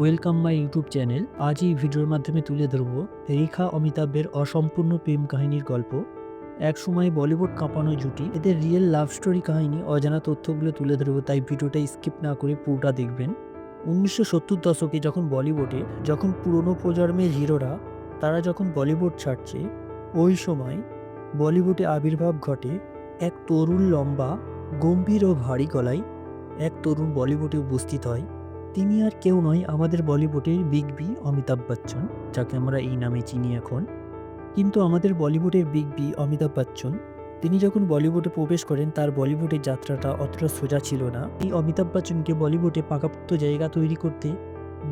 Welcome my YouTube channel আজ এই ভিডিওর মাধ্যমে তুলে ধরব রেখা অমিতাভের অসম্পূর্ণ প্রেম কাহিনীর গল্প। একসময় বলিউড কাঁপানো জুটি, এদের রিয়েল লাভ স্টোরি কাহিনী, অজানা তথ্যগুলো তুলে ধরবো, তাই ভিডিওটা স্কিপ না করে পুরোটা দেখবেন। উনিশশো সত্তর দশকে যখন বলিউডে, যখন পুরনো প্রজন্মের হিরোরা, তারা যখন বলিউড ছাড়ছে, ওই সময় বলিউডে আবির্ভাব ঘটে এক তরুণ লম্বা, গম্ভীর ও ভারী গলায় এক তরুণ বলিউডে উপস্থিত হয়। তিনি আর কেউ নয় আমাদের বলিউডের বিগ বি অমিতাভ বচ্চন, যাকে আমরা এই নামে চিনি এখন। কিন্তু আমাদের বলিউডের বিগ বি অমিতাভ বচ্চন, তিনি যখন বলিউডে প্রবেশ করেন, তার বলিউডের যাত্রাটা অতটা সোজা ছিল না। এই অমিতাভ বচ্চনকে বলিউডে পাকাপোক্ত জায়গা তৈরি করতে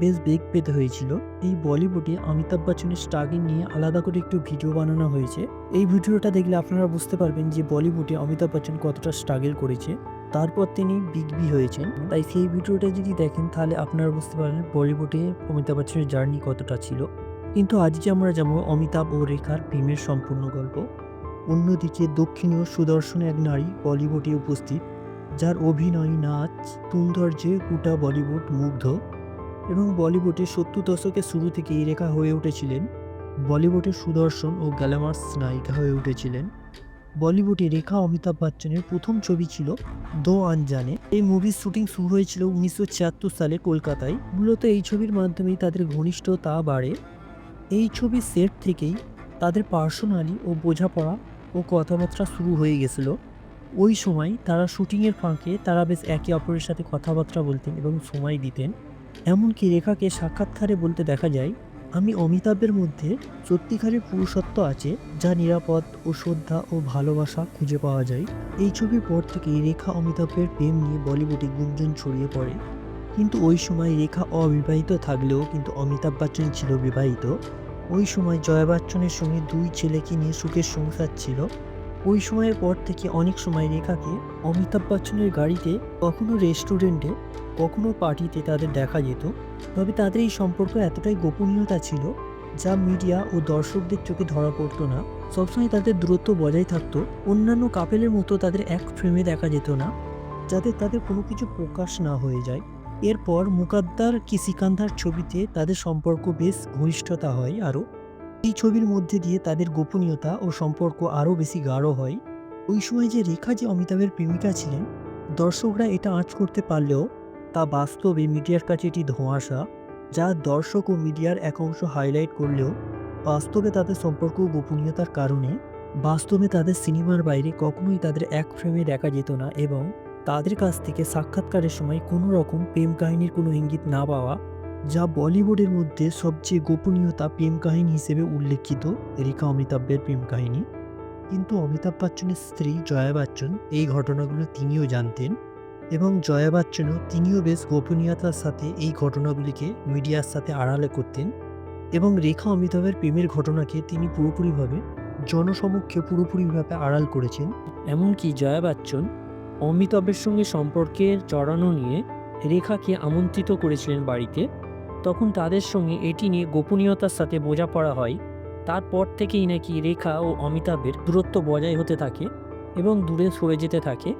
বেশ বেগ পেতে হয়েছিল। এই বলিউডে অমিতাভ বচ্চনের স্ট্রাগল নিয়ে আলাদা করে একটু ভিডিও বানানো হয়েছে। এই ভিডিওটা দেখলে আপনারা বুঝতে পারবেন যে বলিউডে অমিতাভ বচ্চন কতটা স্ট্রাগল করেছে। তারপর তিনি বিগ বি হয়েছেন। তাই সেই ভিডিওটা যদি দেখেন, তাহলে আপনারা বুঝতে পারবেন বলিউডে অমিতাভ বচ্চনের জার্নি কতটা ছিল। কিন্তু আজকে আমরা যাব অমিতাভ ও রেখার প্রেমের সম্পূর্ণ গল্প। অন্যদিকে দক্ষিণীয় সুদর্শন এক নারী বলিউডে উপস্থিত, যার অভিনয়, নাচ, সৌন্দর্যে গোটা বলিউড মুগ্ধ এবং বলিউডে সত্তর দশকের শুরু থেকে এই রেখা হয়ে উঠেছিলেন। বলিউডের সুদর্শন ও গ্যালামার্স নায়িকা হয়ে উঠেছিলেন। বলিউডে রেখা অমিতাভ বচ্চনের প্রথম ছবি ছিল দো আনজানে। এই মুভির শুটিং শুরু হয়েছিল উনিশশো ছিয়াত্তর সালে কলকাতায়। মূলত এই ছবির মাধ্যমেই তাদের ঘনিষ্ঠতা বাড়ে। এই ছবির সেট থেকেই তাদের পার্সোনালি ও বোঝাপড়া ও কথাবার্তা শুরু হয়ে গেছিল। ওই সময় তারা শুটিংয়ের ফাঁকে তারা বেশ একে অপরের সাথে কথাবার্তা বলতেন এবং সময় দিতেন। এমনকি রেখাকে সাক্ষাৎকারে বলতে দেখা যায় আমি অমিতাভের মধ্যে সত্যিকারের পুরুষত্ব আছে যা নিরাপদ ও শ্রদ্ধা ও ভালোবাসা খুঁজে পাওয়া যায়। এই ছবির পর থেকে রেখা অমিতাভের প্রেম নিয়ে বলিউডে গুঞ্জন ছড়িয়ে পড়ে। কিন্তু ওই সময় রেখা অবিবাহিত থাকলেও কিন্তু অমিতাভ বচ্চন ছিল বিবাহিত। ওই সময় জয়া বচ্চনের সঙ্গে দুই ছেলেকে নিয়ে সুখের সংসার ছিল। ওই সময়ের পর থেকে অনেক সময় রেখাকে অমিতাভ বচ্চনের গাড়িতে, কখনো রেস্টুরেন্টে, কখনো পার্টিতে তাদের দেখা যেত। তবে তাদের এই সম্পর্ক এতটাই গোপনীয়তা ছিল যা মিডিয়া ও দর্শকদের চোখে ধরা পড়তো না। সবসময় তাদের দূরত্ব বজায় থাকতো। অন্যান্য কাপেলের মতো তাদের এক ফ্রেমে দেখা যেত না, যাতে তাদের কোনো কিছু প্রকাশ না হয়ে যায়। এরপর মুকাদ্দার কি সিকান্দার ছবিতে তাদের সম্পর্ক বেশ ঘনিষ্ঠতা হয় আরও। এই ছবির মধ্যে দিয়ে তাদের গোপনীয়তা ও সম্পর্ক আরও বেশি গাঢ় হয়। ওই সময় যে রেখা যে অমিতাভের প্রেমিকা ছিলেন, দর্শকরা এটা আঁচ করতে পারলেও তা বাস্তবে মিডিয়ার কাছে এটি ধোঁয়াশা, যা দর্শক ও মিডিয়ার এক অংশ হাইলাইট করলেও বাস্তবে তাদের সম্পর্ক ও গোপনীয়তার কারণে বাস্তবে তাদের সিনেমার বাইরে কখনোই তাদের এক ফ্রেমে দেখা যেত না এবং তাদের কাছ থেকে সাক্ষাৎকারের সময় কোনো রকম প্রেম কাহিনীর কোনো ইঙ্গিত না পাওয়া যা বলিউডের মধ্যে সবচেয়ে গোপনীয়তা প্রেম কাহিনী হিসেবে উল্লেখিত, রেখা অমিতাভের প্রেম কাহিনী। কিন্তু অমিতাভ বচ্চনের স্ত্রী জয়া বচ্চন এই ঘটনাগুলো তিনিও জানতেন এবং জয়া বচ্চনও তিনিও বেশ গোপনীয়তার সাথে এই ঘটনাগুলিকে মিডিয়ার সাথে আড়ালে করতেন এবং রেখা অমিতাভের প্রেমের ঘটনাকে তিনি পুরোপুরিভাবে জনসমক্ষে পুরোপুরিভাবে আড়াল করেছেন। এমনকি জয়া বচ্চন অমিতাভের সঙ্গে সম্পর্কের জড়ানো নিয়ে রেখাকে আমন্ত্রিত করেছিলেন বাড়িতে। তখন তাদের সঙ্গে এটি নিয়ে গোপনীয়তার সাথে বোঝাপড়া হয়। তারপর থেকেই নাকি রেখা ও অমিতাভের দূরত্ব বজায় হতে থাকে এবং দূরে সরে যেতে থাকে।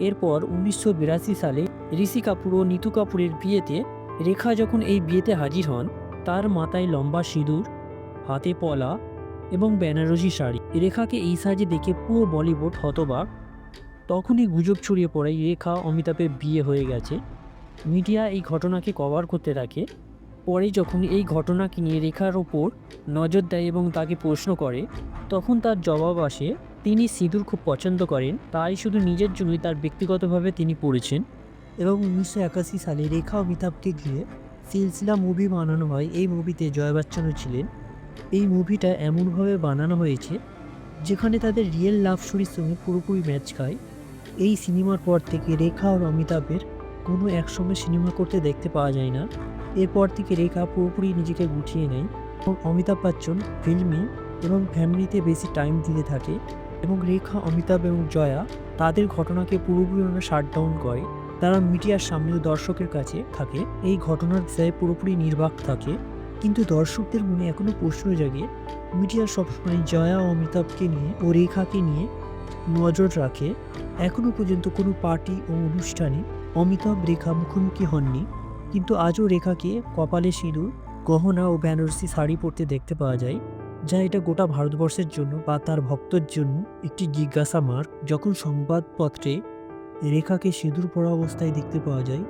এরপর উনিশশো বিরাশি সালে ঋষি কাপুর ও নিতু কাপুরের বিয়েতে রেখা যখন এই বিয়েতে হাজির হন, তার মাথায় লম্বা সিঁদুর, হাতে পলা এবং বেনারসি শাড়ি। রেখাকে এই সাজে দেখে পুরো বলিউড হতবাক। তখনই গুজব ছড়িয়ে পড়ে রেখা অমিতাভের বিয়ে হয়ে গেছে। মিডিয়া এই ঘটনাকে কভার করতে থাকে। পরে যখন এই ঘটনাকে নিয়ে রেখার ওপর নজর দেয় এবং তাকে প্রশ্ন করে, তখন তার জবাব আসে, তিনি সিঁদুর খুব পছন্দ করেন, তাই শুধু নিজের জন্যই তার ব্যক্তিগতভাবে তিনি পড়েছেন। এবং উনিশশো একাশি সালে রেখা অমিতাভকে ঘিরে সিলসিলা মুভি বানানো হয়। এই মুভিতে জয়া বচ্চনও ছিলেন। এই মুভিটা এমনভাবে বানানো হয়েছে, যেখানে তাদের রিয়েল লাভ স্টোরির সঙ্গে পুরোপুরি ম্যাচ খায়। এই সিনেমার পর থেকে রেখা আর অমিতাভের কোনো একসঙ্গে সিনেমা করতে দেখতে পাওয়া যায় না। এরপর থেকে রেখা পুরোপুরি নিজেকে গুছিয়ে নেয় এবং অমিতাভ বচ্চন, ফিল্মে এবং ফ্যামিলিতে বেশি টাইম দিতে থাকে এবং রেখা, অমিতাভ এবং জয়া তাদের ঘটনাকে পুরোপুরিভাবে শাটডাউন করে। তারা মিডিয়ার সামনে দর্শকের কাছে থাকে। এই ঘটনার বিষয়ে পুরোপুরি নির্বাক থাকে। কিন্তু দর্শকদের মনে এখনও প্রশ্ন জাগে, মিডিয়া সবসময় জয়া অমিতাভকে নিয়ে ও রেখাকে নিয়ে নজর রাখে। এখনও পর্যন্ত কোনো পার্টি ও অনুষ্ঠানে অমিতাভ, রেখা মুখোমুখি হননি। কিন্তু আজও রেখাকে কপালে সিঁদুর, গহনা ও বেনারসি শাড়ি পরতে দেখতে পাওয়া যায়, যা এটা গোটা ভারতবর্ষের জন্য বা তার ভক্তর জন্য একটি জিজ্ঞাসা মার্ক। যখন সংবাদপত্রে রেখাকে সিঁদুর পরা অবস্থায় দেখতে পাওয়া যায়,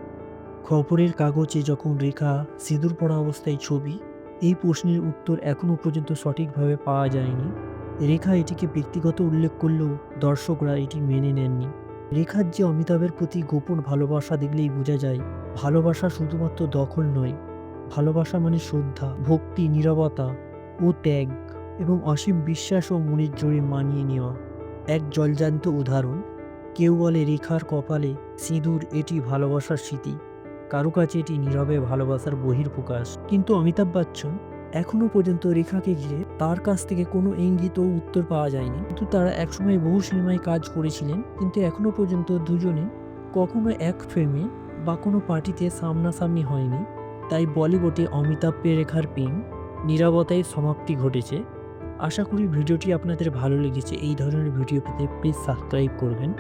খবরের কাগজে যখন রেখা সিঁদুর পরা অবস্থায় ছবি, এই প্রশ্নের উত্তর এখনও পর্যন্ত সঠিকভাবে পাওয়া যায়নি। রেখা এটিকে ব্যক্তিগত উল্লেখ করলেও দর্শকরা এটি মেনে নেননি। রেখার যে অমিতাভের প্রতি গোপন ভালোবাসা দেখলেই বোঝা যায়, ভালোবাসা শুধুমাত্র দখল নয়। ভালোবাসা মানে শ্রদ্ধা, ভক্তি, নীরবতা ও ত্যাগ এবং অসীম বিশ্বাস ও মনের জোরে মানিয়ে নেওয়া। এক জলজান্ত উদাহরণ, কেউ বলে রেখার কপালে সিঁদুর, এটি ভালোবাসার স্মৃতি। কারও কাছে এটি নীরবে ভালোবাসার বহির্প্রকাশ কিন্তু অমিতাভ বচ্চন এখনও পর্যন্ত রেখাকে ঘিরে তার কাছ থেকে কোনো ইঙ্গিত ও উত্তর পাওয়া যায়নি। কিন্তু তারা একসময় বহু সিনেমায় কাজ করেছিলেন, কিন্তু এখনও পর্যন্ত দুজনে কখনো এক ফ্রেমে বা কোনো পার্টিতে সামনাসামনি হয়নি। তাই বলিউডে অমিতাভ রেখার প্রেম নিরাপত্তায় সমাপ্তি ঘটেছে। আশা করি ভিডিওটি আপনাদের ভালো লেগেছে। এই ধরনের ভিডিও পেতে প্লিজ সাবস্ক্রাইব করবেন।